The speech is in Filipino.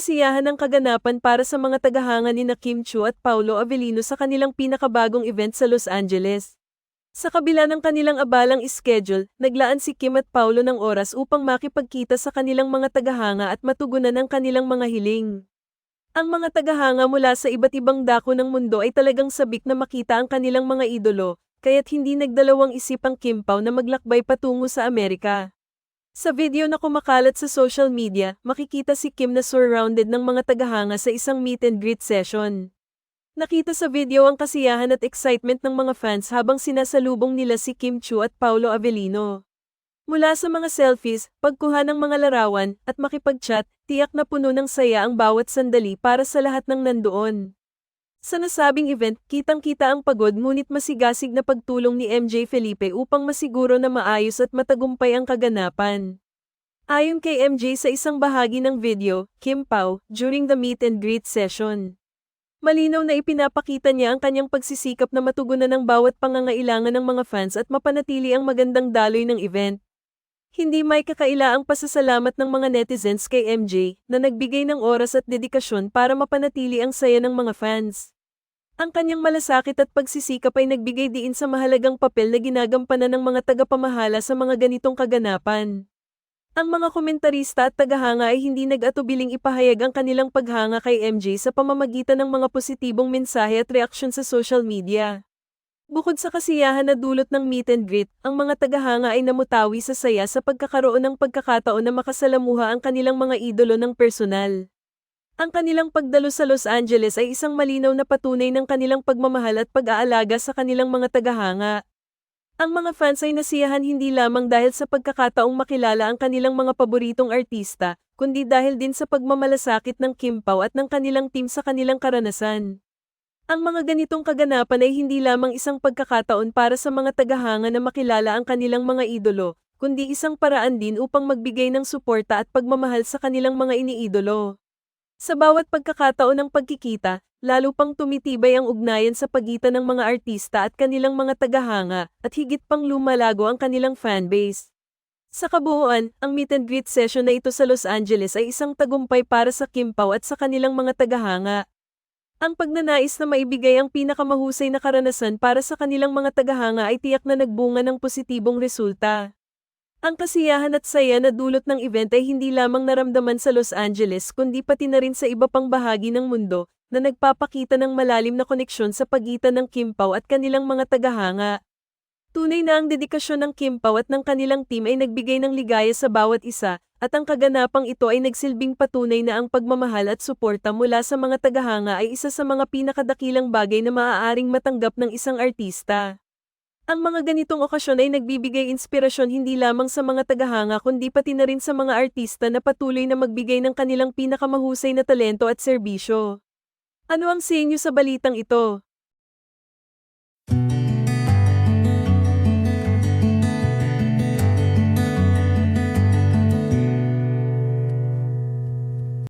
kasiyahan ng kaganapan para sa mga tagahanga ni na Kim Chu at Paulo Avellino sa kanilang pinakabagong event sa Los Angeles. Sa kabila ng kanilang abalang schedule, naglaan si Kim at Paulo ng oras upang makipagkita sa kanilang mga tagahanga at matugunan ang kanilang mga hiling. Ang mga tagahanga mula sa iba't ibang dako ng mundo ay talagang sabik na makita ang kanilang mga idolo, kaya't hindi nagdalawang isip ang Kim Pao na maglakbay patungo sa Amerika. Sa video na kumakalat sa social media, makikita si Kim na surrounded ng mga tagahanga sa isang meet and greet session. Nakita sa video ang kasiyahan at excitement ng mga fans habang sinasalubong nila si Kim Chu at Paulo Avellino. Mula sa mga selfies, pagkuha ng mga larawan, at makipag-chat, tiyak na puno ng saya ang bawat sandali para sa lahat ng nandoon. Sa nasabing event, kitang-kita ang pagod ngunit masigasig na pagtulong ni MJ Felipe upang masiguro na maayos at matagumpay ang kaganapan. Ayon kay MJ sa isang bahagi ng video, Kim Pao, during the meet and greet session. Malinaw na ipinapakita niya ang kanyang pagsisikap na matugunan ng bawat pangangailangan ng mga fans at mapanatili ang magandang daloy ng event. Hindi may kakailaang pasasalamat ng mga netizens kay MJ na nagbigay ng oras at dedikasyon para mapanatili ang saya ng mga fans. Ang kanyang malasakit at pagsisikap ay nagbigay diin sa mahalagang papel na ginagampanan ng mga tagapamahala sa mga ganitong kaganapan. Ang mga komentarista at tagahanga ay hindi nag-atubiling ipahayag ang kanilang paghanga kay MJ sa pamamagitan ng mga positibong mensahe at reaksyon sa social media. Bukod sa kasiyahan na dulot ng meet and greet, ang mga tagahanga ay namutawi sa saya sa pagkakaroon ng pagkakataon na makasalamuha ang kanilang mga idolo ng personal. Ang kanilang pagdalo sa Los Angeles ay isang malinaw na patunay ng kanilang pagmamahal at pag-aalaga sa kanilang mga tagahanga. Ang mga fans ay nasiyahan hindi lamang dahil sa pagkakataong makilala ang kanilang mga paboritong artista, kundi dahil din sa pagmamalasakit ng Kim Pao at ng kanilang team sa kanilang karanasan. Ang mga ganitong kaganapan ay hindi lamang isang pagkakataon para sa mga tagahanga na makilala ang kanilang mga idolo, kundi isang paraan din upang magbigay ng suporta at pagmamahal sa kanilang mga iniidolo. Sa bawat pagkakataon ng pagkikita, lalo pang tumitibay ang ugnayan sa pagitan ng mga artista at kanilang mga tagahanga, at higit pang lumalago ang kanilang fanbase. Sa kabuuan, ang meet and greet session na ito sa Los Angeles ay isang tagumpay para sa Kim Pao at sa kanilang mga tagahanga. Ang pagnanais na maibigay ang pinakamahusay na karanasan para sa kanilang mga tagahanga ay tiyak na nagbunga ng positibong resulta. Ang kasiyahan at saya na dulot ng event ay hindi lamang naramdaman sa Los Angeles kundi pati na rin sa iba pang bahagi ng mundo na nagpapakita ng malalim na koneksyon sa pagitan ng Kim Pao at kanilang mga tagahanga. Tunay na ang dedikasyon ng Kim Pao at ng kanilang team ay nagbigay ng ligaya sa bawat isa, at ang kaganapang ito ay nagsilbing patunay na ang pagmamahal at suporta mula sa mga tagahanga ay isa sa mga pinakadakilang bagay na maaaring matanggap ng isang artista. Ang mga ganitong okasyon ay nagbibigay inspirasyon hindi lamang sa mga tagahanga kundi pati na rin sa mga artista na patuloy na magbigay ng kanilang pinakamahusay na talento at serbisyo. Ano ang sa inyo sa balitang ito?